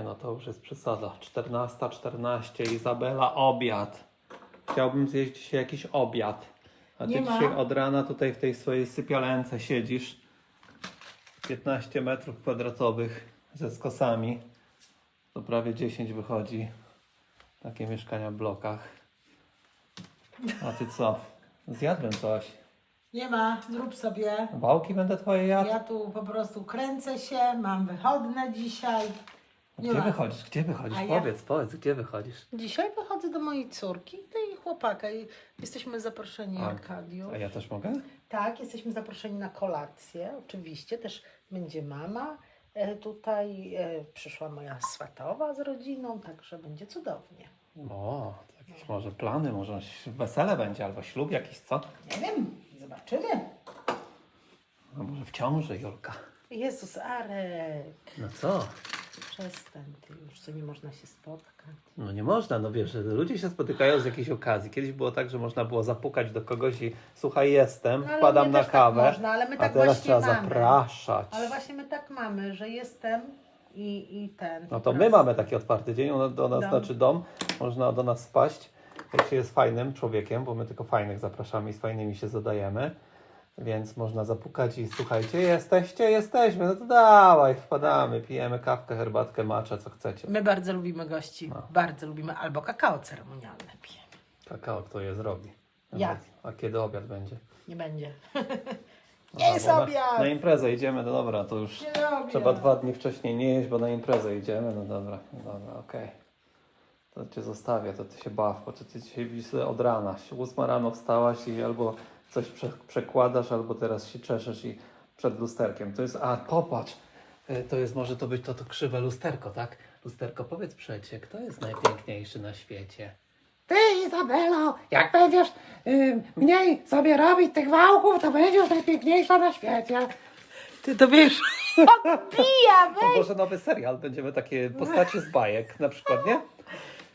Nie no, to już jest przesada. 14.14, 14. Izabela, obiad. Chciałbym zjeść dzisiaj jakiś obiad. A ty Nie ma. dzisiaj od rana tutaj w tej swojej sypialence siedzisz. 15 metrów kwadratowych ze skosami. To prawie 10 wychodzi. Takie mieszkania w blokach. A ty co? Zjadłem coś. Nie ma, zrób sobie. Wałki będę twoje jadł? Ja tu po prostu kręcę się, mam wychodne dzisiaj. Gdzie ma. wychodzisz? Gdzie wychodzisz? A ja- Powiedz, powiedz, gdzie wychodzisz? Dzisiaj wychodzę do mojej córki no i chłopaka. I Jesteśmy zaproszeni A- Arkadiusz. A ja też mogę? Tak, jesteśmy zaproszeni na kolację, oczywiście. Też będzie mama. E, Tutaj e, przyszła moja swatowa z rodziną, także będzie cudownie. O, jakieś może plany, może wesele będzie, albo ślub jakiś, co? Nie wiem, zobaczymy. A może w ciąży, Julka. Jezus, Arek, No co? Przestań ty już, co nie można się spotkać. No nie można, no wiesz, ludzie się spotykają z jakiejś okazji. Kiedyś było tak, że można było zapukać do kogoś i słuchaj, jestem, No, wpadam na tak kawę, można, ale my a tak teraz właśnie trzeba mamy. zapraszać. Ale właśnie my tak mamy, że jestem i, i ten. No to my mamy taki otwarty dzień, do nas, Dom. znaczy dom, można do nas spaść, jak się jest fajnym człowiekiem, bo my tylko fajnych zapraszamy i z fajnymi się zadajemy, więc można zapukać i słuchajcie, jesteście, jesteśmy, no to dawaj, wpadamy, pijemy kawkę, herbatkę, maczę, co chcecie. My bardzo lubimy gości, No. bardzo lubimy, albo kakao ceremonialne pijemy. Kakao kto je zrobi. Ja. A kiedy obiad będzie? Nie będzie. Aha, Jest na, obiad! na imprezę idziemy, no dobra, to już Nie trzeba dwa dni wcześniej nie jeść, bo na imprezę idziemy, no dobra, no dobra, okej. To cię zostawię, to ty się baw, bo ty ty dzisiaj od rana, ósma rano wstałaś i albo coś prze, przekładasz, albo teraz się czeszesz i przed lusterkiem. To jest, a popatrz, y, to jest, może to być to, to krzywe lusterko, tak? Lusterko, powiedz przecie, kto jest najpiękniejszy na świecie? Ty, Izabelo, jak będziesz y, mniej sobie robić tych wałków, to będziesz najpiękniejsza na świecie. Ty to wiesz, odbija, To może nowy serial, będziemy takie postacie z bajek na przykład, nie?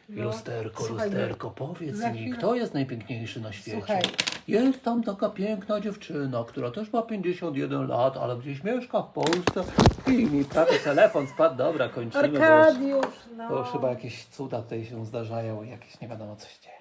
Lusterko, No. Słuchaj, lusterko, powiedz za mi, chwilę- kto jest najpiękniejszy na świecie? Słuchaj. Jest tam taka piękna dziewczyna, która też ma 51 lat, ale gdzieś mieszka w Polsce i mi prawie telefon spadł. Dobra, kończymy, Arkadiusz, no. bo już chyba jakieś cuda tutaj się zdarzają i jakieś nie wiadomo co się dzieje.